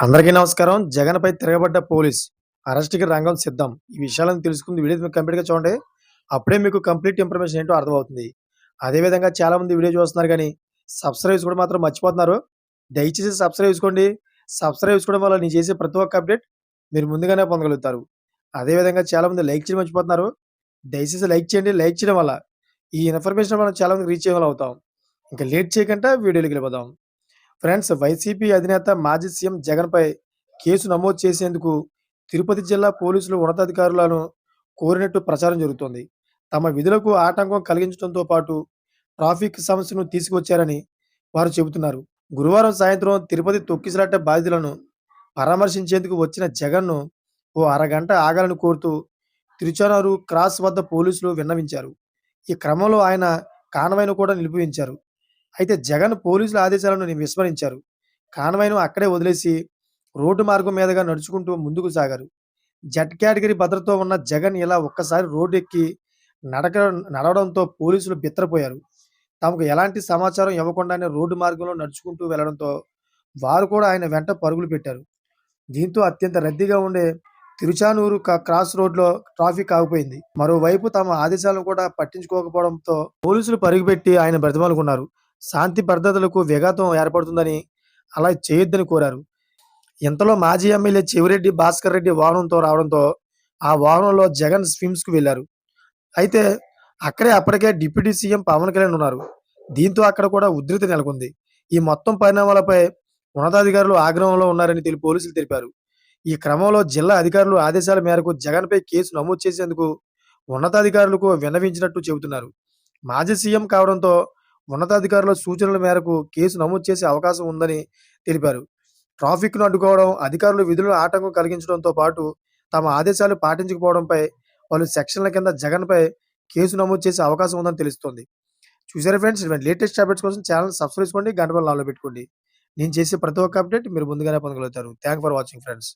అందరికీ నమస్కారం. జగన్‌పై తిరగబడ్డ పోలీస్ అరెస్ట్‌కి రంగం సిద్ధం. ఈ విషయాలను తెలుసుకుంది వీడియో మీరు కంప్లీట్‌గా చూడండి. అప్పుడే మీకు కంప్లీట్ ఇన్ఫర్మేషన్ ఏంటో అర్థమవుతుంది. అదే విధంగా చాలామంది వీడియో చూస్తున్నారు కానీ సబ్స్క్రైబ్ చేసుకోవడం మాత్రం మర్చిపోతున్నారు. దయచేసి సబ్స్క్రైబ్ చేసుకోండి. సబ్స్క్రైబ్ చేసుకోవడం వల్ల నేను చేసే ప్రతి ఒక్క అప్డేట్ మీరు ముందుగానే పొందగలుగుతారు. అదే విధంగా చాలామంది లైక్ చేయడం మర్చిపోతున్నారు. దయచేసి లైక్ చేయండి. లైక్ చేయడం వల్ల ఈ ఇన్ఫర్మేషన్ మనం చాలామంది రీచ్ చేయగలవుతాం అవుతాం. ఇంకా లేట్ చేయకుండా వీడియోలోకి వెళ్ళిపోదాం. ఫ్రెండ్స్ వైసీపీ అధినేత మాజీ సీఎం జగన్‌పై కేసు నమోదు చేసేందుకు తిరుపతి జిల్లా పోలీసులు ఉన్నతాధికారులను కోరినట్టు ప్రచారం జరుగుతోంది. తమ విధులకు ఆటంకం కలిగించడంతో పాటు ట్రాఫిక్ సమస్యను తీసుకొచ్చారని వారు చెబుతున్నారు. గురువారం సాయంత్రం తిరుపతి తొక్కిసలాట బాధితులను పరామర్శించేందుకు వచ్చిన జగన్‌ను ఓ అరగంట ఆగాలని కోరుతూ తిరుచానూరు క్రాస్ వద్ద పోలీసులు విన్నవించారు. ఈ క్రమంలో ఆయన కాన్వాయ్‌ను కూడా నిలిపివేయించారు. అయితే జగన్ పోలీసుల ఆదేశాలను విస్మరించారు. కాన్వాయ్‌ను అక్కడే వదిలేసి రోడ్డు మార్గం మీదుగా నడుచుకుంటూ ముందుకు సాగారు. జట్ కేటగిరీ భద్రతో ఉన్న జగన్ ఇలా ఒక్కసారి రోడ్డు ఎక్కి నడక నడవడంతో పోలీసులు బిత్తరపోయారు. తమకు ఎలాంటి సమాచారం ఇవ్వకుండానే రోడ్డు మార్గంలో నడుచుకుంటూ వెళ్ళడంతో వారు కూడా ఆయన వెంట పరుగులు పెట్టారు. దీంతో అత్యంత రద్దీగా ఉండే తిరుచానూరు క్రాస్ రోడ్‌లో ట్రాఫిక్ ఆగిపోయింది. మరోవైపు తమ ఆదేశాలను కూడా పట్టించుకోకపోవడంతో పోలీసులు పరుగుపెట్టి ఆయన బ్రతిమాలుకున్నారు. శాంతి భద్రతలకు విఘాతం ఏర్పడుతుందని అలా చేయొద్దని కోరారు. ఇంతలో మాజీ ఎమ్మెల్యే చెవిరెడ్డి భాస్కర్ రెడ్డి వాహనంతో రావడంతో ఆ వాహనంలో జగన్ స్విమ్స్‌కు వెళ్ళారు. అయితే అక్కడే అప్పటికే డిప్యూటీ సీఎం పవన్ కళ్యాణ్ ఉన్నారు. దీంతో అక్కడ కూడా ఉధృతి నెలకొంది. ఈ మొత్తం పరిణామాలపై ఉన్నతాధికారులు ఆగ్రహంలో ఉన్నారని తెలి పోలీసులు తెలిపారు. ఈ క్రమంలో జిల్లా అధికారులు ఆదేశాల మేరకు జగన్‌పై కేసు నమోదు చేసేందుకు ఉన్నతాధికారులకు విన్నవించినట్టు చెబుతున్నారు. మాజీ సీఎం కావడంతో ఉన్నతాధికారుల సూచనల మేరకు కేసు నమోదు చేసే అవకాశం ఉందని తెలిపారు. ట్రాఫిక్‌ను అడ్డుకోవడం, అధికారులు విధులను ఆటంకం కలిగించడంతో పాటు తమ ఆదేశాలు పాటించకపోవడంపై వాళ్ళు సెక్షన్ల కింద జగన్‌పై కేసు నమోదు చేసే అవకాశం ఉందని తెలుస్తోంది. చూసారా ఫ్రెండ్స్ ఇటువంటి లేటెస్ట్ అప్డేట్స్ కోసం ఛానల్ సబ్స్క్రైబ్ చేసుకోండి. గంట బెల్ పెట్టుకోండి. నేను చేసే ప్రతి ఒక్క అప్డేట్ మీరు ముందుగానే పొందగలుగుతారు. Thank for watching friends.